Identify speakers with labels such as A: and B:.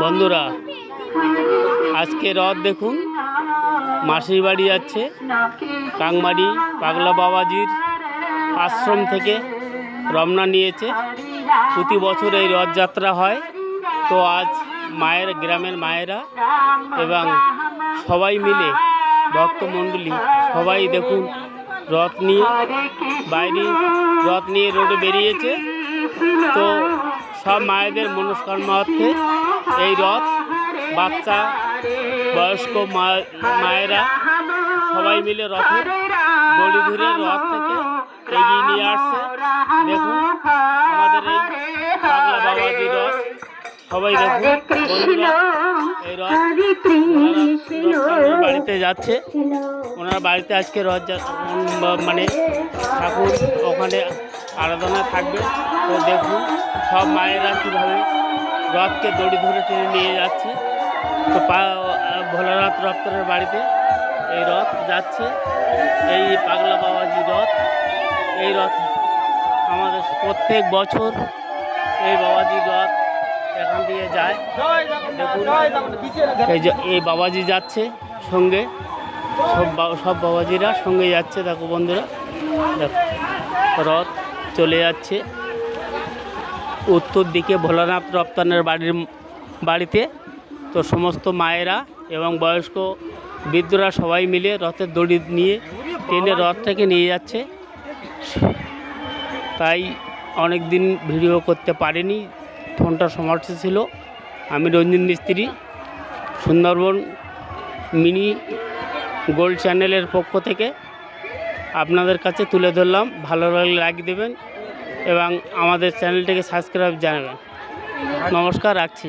A: বন্ধুরা, আজকে রথ দেখুন, মাসির বাড়ি যাচ্ছে, কাংমারি পাগলা বাবাজির আশ্রম থেকে রমনা নিয়েছে। প্রতি বছর এই রথযাত্রা হয়। তো আজ মায়ের, গ্রামের মায়েরা এবং সবাই মিলে ভক্তমণ্ডলী সবাই দেখুন রথ নিয়ে, বাইরে রথ নিয়ে রোডে বেরিয়েছে। তো সব মায়েদের মনস্কামনা অর্থে এই রথ বাচ্চা বয়স্ক মা মায়েরা সবাই মিলে রথের দড়ি ধরে রথ থেকে এগিয়ে নিয়ে আসছে। দেখুন আমাদের এই বাবাজি রথ। সবাই দেখুন এই রথ বাড়িতে যাচ্ছে। ওনার বাড়িতে আজকে রথ মানে ঠাকুর ওখানে আরাধনা থাকবে। তো দেখুন, সব মায়েরা কীভাবে রথকে দড়ি ধরে টেনে নিয়ে যাচ্ছে। তো পা, ভোলানাথ রপ্তারের বাড়িতে এই রথ যাচ্ছে। এই পাগলা বাবাজি রথ, এই রথ আমাদের প্রত্যেক বছর এই বাবাজি রথ এখান দিয়ে যায়। এই বাবাজি যাচ্ছে সঙ্গে, সব সব বাবাজিরা সঙ্গে যাচ্ছে। দেখো বন্ধুরা, দেখো, রথ চলে যাচ্ছে। উত্তর দিকে ভোলানাথ রপ্তানের বাড়ির বাড়িতে তো সমস্ত মায়েরা এবং বয়স্ক বৃদ্ধরা সবাই মিলে রথের দড়ি নিয়ে টেনে রথটাকে নিয়ে যাচ্ছে। তাই অনেক দিন ভিডিও করতে পারিনি, ফোনটা সমর্থ ছিল। আমি রঞ্জিত মিস্ত্রি, সুন্দরবন মিনি গোল্ড চ্যানেলের পক্ষ থেকে আপনাদের কাছে তুলে ধরলাম। ভালো লাগলে লাইক দেবেন এবং আমাদের চ্যানেলটিকে সাবস্ক্রাইব জানাবেন। নমস্কার, রাখছি।